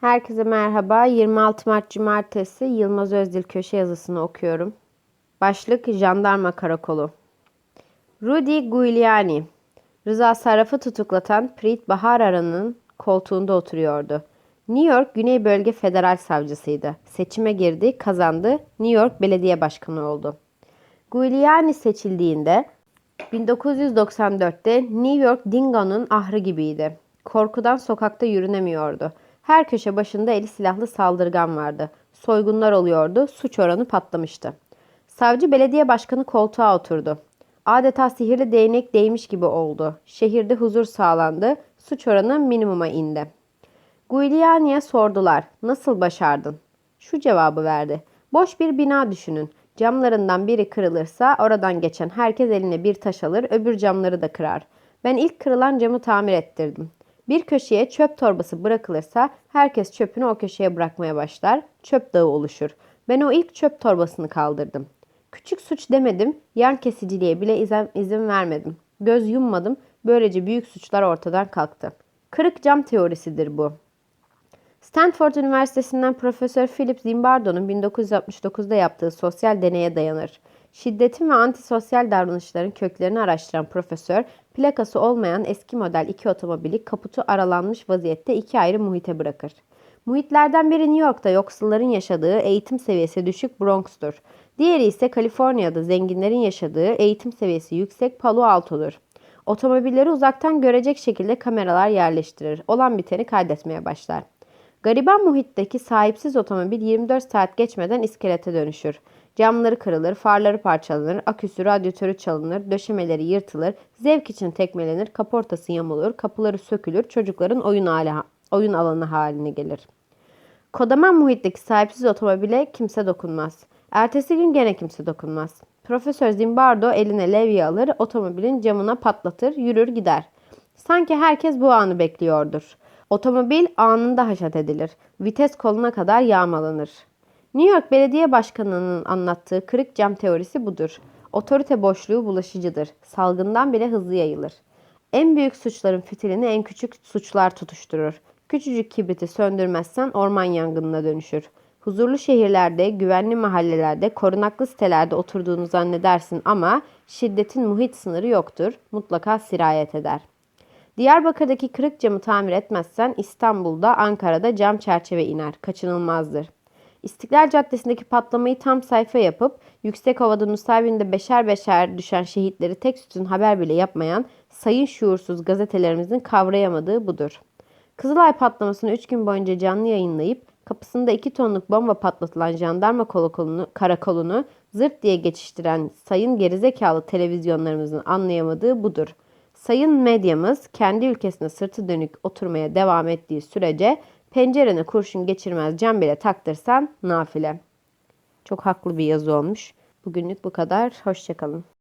Herkese merhaba. 26 Mart Cumartesi Yılmaz Özdil köşe yazısını okuyorum. Başlık Jandarma Karakolu. Rudy Giuliani, Rıza Sarraf'ı tutuklatan Preet Baharara'nın koltuğunda oturuyordu. New York Güney Bölge Federal Savcısıydı. Seçime girdi, kazandı. New York Belediye Başkanı oldu. Giuliani seçildiğinde 1994'te New York Dingo'nun ahrı gibiydi. Korkudan sokakta yürünemiyordu. Her köşe başında eli silahlı saldırgan vardı. Soygunlar oluyordu, suç oranı patlamıştı. Savcı belediye başkanı koltuğa oturdu. Adeta sihirli değnek değmiş gibi oldu. Şehirde huzur sağlandı, suç oranı minimuma indi. Giuliani'ye sordular, nasıl başardın? Şu cevabı verdi. Boş bir bina düşünün. Camlarından biri kırılırsa oradan geçen herkes eline bir taş alır, öbür camları da kırar. Ben ilk kırılan camı tamir ettirdim. Bir köşeye çöp torbası bırakılırsa herkes çöpünü o köşeye bırakmaya başlar. Çöp dağı oluşur. Ben o ilk çöp torbasını kaldırdım. Küçük suç demedim, yan kesiciliğe bile izin, vermedim. Göz yummadım, böylece büyük suçlar ortadan kalktı. Kırık cam teorisidir bu. Stanford Üniversitesi'nden Profesör Philip Zimbardo'nun 1969'da yaptığı sosyal deneye dayanır. Şiddetin ve antisosyal davranışların köklerini araştıran profesör, plakası olmayan eski model iki otomobili kaputu aralanmış vaziyette iki ayrı muhite bırakır. Muhitlerden biri New York'ta yoksulların yaşadığı eğitim seviyesi düşük Bronx'tur. Diğeri ise Kaliforniya'da zenginlerin yaşadığı eğitim seviyesi yüksek Palo Alto'dur. Otomobilleri uzaktan görecek şekilde kameralar yerleştirir. Olan biteni kaydetmeye başlar. Gariban muhitteki sahipsiz otomobil 24 saat geçmeden iskelete dönüşür. Camları kırılır, farları parçalanır, aküsü, radyatörü çalınır, döşemeleri yırtılır, zevk için tekmelenir, kaportası yamulur, kapıları sökülür, çocukların oyun, hali, oyun alanı haline gelir. Kodaman muhitteki sahipsiz otomobile kimse dokunmaz. Ertesi gün gene kimse dokunmaz. Profesör Zimbardo eline levye alır, otomobilin camına patlatır, yürür gider. Sanki herkes bu anı bekliyordur. Otomobil anında haşat edilir. Vites koluna kadar yağmalanır. New York Belediye Başkanı'nın anlattığı kırık cam teorisi budur. Otorite boşluğu bulaşıcıdır. Salgından bile hızlı yayılır. En büyük suçların fitilini en küçük suçlar tutuşturur. Küçücük kibriti söndürmezsen orman yangınına dönüşür. Huzurlu şehirlerde, güvenli mahallelerde, korunaklı sitelerde oturduğunu zannedersin ama şiddetin muhit sınırı yoktur. Mutlaka sirayet eder. Diyarbakır'daki kırık camı tamir etmezsen İstanbul'da, Ankara'da cam çerçeve iner. Kaçınılmazdır. İstiklal Caddesi'ndeki patlamayı tam sayfa yapıp yüksek havada Nusaybin'de beşer beşer düşen şehitleri tek sütun haber bile yapmayan sayın şuursuz gazetelerimizin kavrayamadığı budur. Kızılay patlamasını 3 gün boyunca canlı yayınlayıp kapısında 2 tonluk bomba patlatılan jandarma karakolunu, karakolunu zırt diye geçiştiren sayın gerizekalı televizyonlarımızın anlayamadığı budur. Sayın medyamız kendi ülkesine sırtı dönük oturmaya devam ettiği sürece pencerene kurşun geçirmez cam bile taktırsan nafile. Çok haklı bir yazı olmuş. Bugünlük bu kadar. Hoşçakalın.